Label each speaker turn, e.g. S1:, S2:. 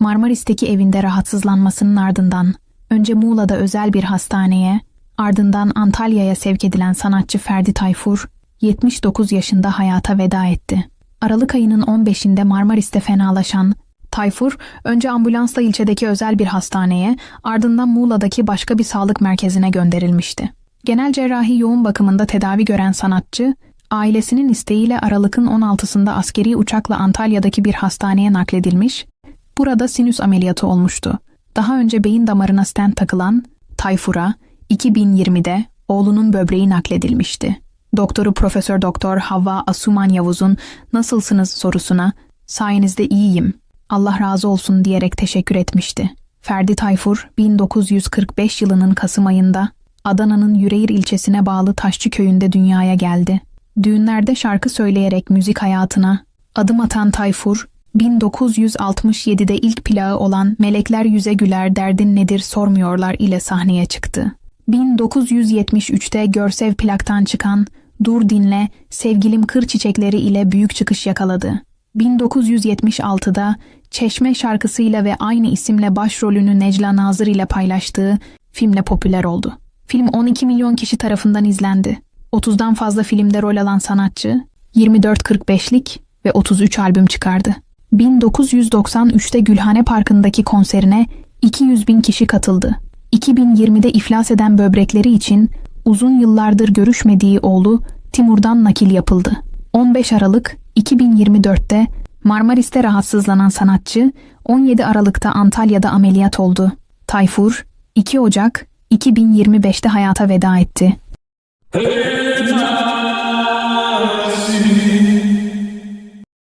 S1: Marmaris'teki evinde rahatsızlanmasının ardından önce Muğla'da özel bir hastaneye, ardından Antalya'ya sevk edilen sanatçı Ferdi Tayfur 79 yaşında hayata veda etti. Aralık ayının 15'inde Marmaris'te fenalaşan Tayfur önce ambulansla ilçedeki özel bir hastaneye, ardından Muğla'daki başka bir sağlık merkezine gönderilmişti. Genel cerrahi yoğun bakımında tedavi gören sanatçı, ailesinin isteğiyle Aralık'ın 16'sında askeri uçakla Antalya'daki bir hastaneye nakledilmiş, burada sinüs ameliyatı olmuştu. Daha önce beyin damarına stent takılan Tayfur'a 2020'de oğlunun böbreği nakledilmişti. Doktoru Profesör Doktor Havva Asuman Yavuz'un nasılsınız sorusuna sayenizde iyiyim, Allah razı olsun diyerek teşekkür etmişti. Ferdi Tayfur 1945 yılının Kasım ayında Adana'nın Yüreğir ilçesine bağlı Taşçı köyünde dünyaya geldi. Düğünlerde şarkı söyleyerek müzik hayatına adım atan Tayfur, 1967'de ilk plağı olan Melekler Yüze Güler Derdin Nedir Sormuyorlar ile sahneye çıktı. 1973'te Görsev plaktan çıkan Dur Dinle Sevgilim Kır Çiçekleri ile büyük çıkış yakaladı. 1976'da Çeşme şarkısıyla ve aynı isimle başrolünü Necla Nazır ile paylaştığı filmle popüler oldu. Film 12 milyon kişi tarafından izlendi. 30'dan fazla filmde rol alan sanatçı 24-45'lik ve 33 albüm çıkardı. 1993'te Gülhane Parkı'ndaki konserine 200 bin kişi katıldı. 2020'de iflas eden böbrekleri için uzun yıllardır görüşmediği oğlu Timur'dan nakil yapıldı. 15 Aralık 2024'te Marmaris'te rahatsızlanan sanatçı 17 Aralık'ta Antalya'da ameliyat oldu. Tayfur 2 Ocak 2025'te hayata veda etti.
S2: Hey,